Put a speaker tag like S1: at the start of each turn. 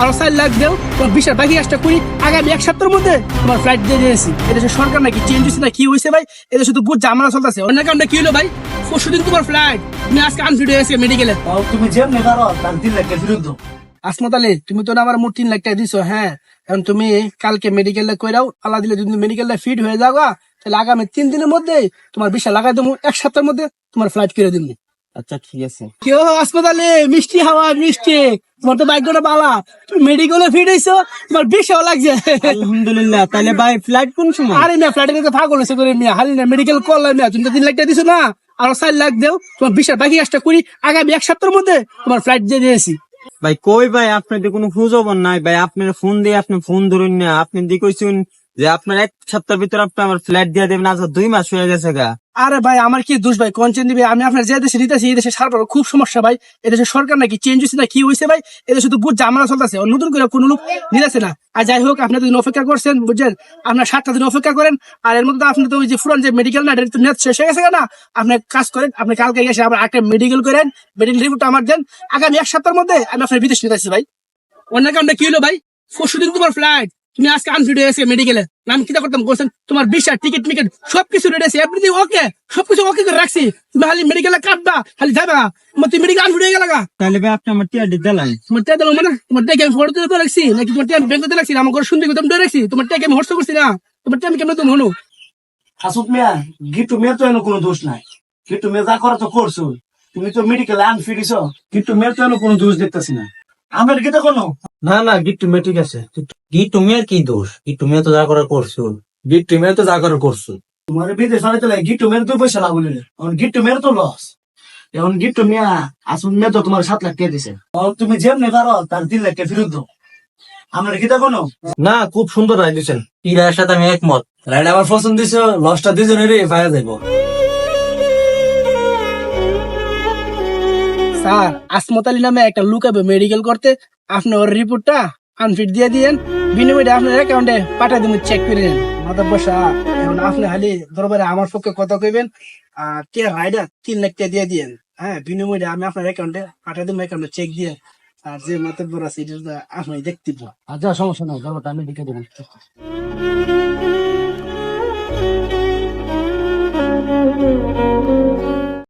S1: আরও চার লাখ দেও তোমার বিশাল বাকি কাজটা করি আগামী এক সপ্তাহের মধ্যে তোমার ফ্লাইট দিয়ে দিয়েছি এদেশে সরকার নাকি চেঞ্জ হয়েছে না কি হয়েছে ভাই? এদেশে তো বহুত জামানা চলতেছে। অন্য কারণে কি হলো ভাই? পরশু দিন তোমার ফ্লাইট তুমি আজকে আনফিট হয়ে গেছে মেডিকেলে
S2: তুমি যেমনি পারো তিন লাখের বিরুদ্ধ
S1: আসমত আলী তুমি তো না আমার মোট তিন লাখ টাকা দিছো হ্যাঁ। এখন তুমি কালকে মেডিকেলটা কইরাও আল্লাহ দিলে যদি মেডিকেলটা ফিট হয়ে যাওয়া তাহলে আগামী তিন দিনের মধ্যে তোমার বিশাল লাগাই দেবো এক সপ্তাহের মধ্যে তোমার ফ্লাইট করে দিব।
S2: আচ্ছা ঠিক আছে।
S1: কেউ হাসপাতালে? মিষ্টি হাওয়া মিষ্টি। তোমার তো ভাগ্যটা বালা তুমি মেডিকেলে ফিট হইছো তোমার বিশাল লাগছে।
S2: আলহামদুলিল্লাহ তাহলে ভাই ফ্লাইট কোন সময়?
S1: আরে মিয়া ফ্লাইটের কথা পাগল হয়েছে করে মিয়া। হালি না মেডিকেল করলাম মিয়া। তুমি তো তিন লাখ টাকা দিছো না? আরও চার লাখ দেও। তোমার বিশাল বাকি কাজটা করি। আগামী এক সপ্তাহের মধ্যে তোমার ফ্লাইট দিয়ে দিয়েছি।
S2: ভাই কই ভাই আপনাদের কোনো খোঁজও নাই? ভাই আপনার ফোন দিয়ে আপনি ফোন ধরুন না। আপনি দিয়ে কইছেন যে আপনার এক সপ্তাহের ভিতর আপনি আমার ফ্লাইট দিয়ে দেবেন আজ দুই মাস হয়ে গেছে গা।
S1: আরে ভাই, আমার কি দোষ ভাই? কনচেন দিবে? আমি আপনার যে দেশে নিতেছি, এই দেশে সারবার খুব সমস্যা ভাই। এদেশে সরকার নাকি চেঞ্জ হয়েছে না, কি হয়েছে ভাই? এদেশে তো বহুত জামানা চলতেছে নতুন করে কোনো লোক নিতেছে না। আর যাই হোক আপনি দিন অপেক্ষা করছেন, বুঝছেন? আপনার সাতটা দিন অপেক্ষা করেন, আর এর মধ্যে আপনি তো ওই যে ফুরান যে মেডিকেল না, এটা তো নেট শেষ হয়ে গেছে না আপনি কাজ করেন, আপনি কালকে এসে আবার একটা মেডিকেল করেন মেডিকেল রিপোর্ট আমার দেন। আগামী এক সপ্তাহের মধ্যে আমি আপনার বিদেশ নিতেছি ভাই। অন্য কারণে কি হলো ভাই? পরশু দিন তোমার ফ্লাইট তুমি আজকে আনফিট হয়ে গেছে মেডিকেলে আমি কিটা করতাম? করছেন তোমার ভিসা টিকিট মিকেট সবকিছু রেডি আছে। এভরিথিং ওকে সবকিছু ওকে করে রাখছি। তুমি খালি মেডিকেলে কাটবা খালি যাবা। তোমার তুমি মেডিকেল আনফিট হয়ে গেল
S2: তাহলে ভাই আপনি আমার টিয়া দিলেন
S1: তোমার টিয়া দিলাম মানে? তোমার টিয়া আমি ফটো দিতে রাখছি? নাকি তোমার টিয়া আমি ব্যাংকে রাখছি? আমার ঘরে সুন্দর তুমি রাখছি। তোমার টিয়া আমি হর্ষ করছি না? তোমার টিয়া আমি কেমন তুমি হলো
S3: হাসুত মিয়া গিট্টু মেয়ের তো এনে কোনো দোষ নাই। গিট্টু মেয়ে যা করা তো করছ। তুমি তো মেডিকেল আন ফিরিছ গিট্টু মেয়ের তো এনে কোনো দোষ দেখতেছি না। আমার গীতা কোনো?
S4: না না গিট তুমি ঠিক আছে। গিট তুমি আর কি দোষ? গিট তুমি তো যা করার করছ গিট তুমি তো যা করার করছ
S3: তোমার বিদেশ বানাইতে লাগে গিট্টু মেয়ের তো পয়সা লাভ হইলে এখন গিট্টু মেয়ের তো লস এখন গিট্টু মিয়া আসুন মেয়ে তো তোমার সাত লাখ টাকা দিছে। তুমি যেমনি পারো তার তিন লাখ টাকা ফেরত দাও। আমার গীতা কোনো?
S4: না খুব সুন্দর রায় দিচ্ছেন এই রায়ের সাথে আমি একমত। রায়টা আমার পছন্দ দিছে লসটা দুজনেরই পাওয়া যাইব।
S1: স্যার, আসমত আলী নামে একটা লুক হবে মেডিকেল করতে। আপনি ওর রিপোর্টটা আনফিট দিয়ে দিয়েন। বিনিময়ে আপনার অ্যাকাউন্টে পাঠিয়ে দিন চেক করে নেন। মাথা বসা এখন আপনি খালি দরবারে আমার পক্ষে কথা কইবেন, আর কে রাইডার তিন লাখ টাকা দিয়ে দিয়েন। হ্যাঁ বিনিময়ে আমি আপনার অ্যাকাউন্টে পাঠিয়ে দিব অ্যাকাউন্টে চেক দিয়ে। আর যে মাতব্বর আছে এটা আপনি দেখতে
S4: আচ্ছা সমস্যা নাই দরকার আমি লিখে দেবেন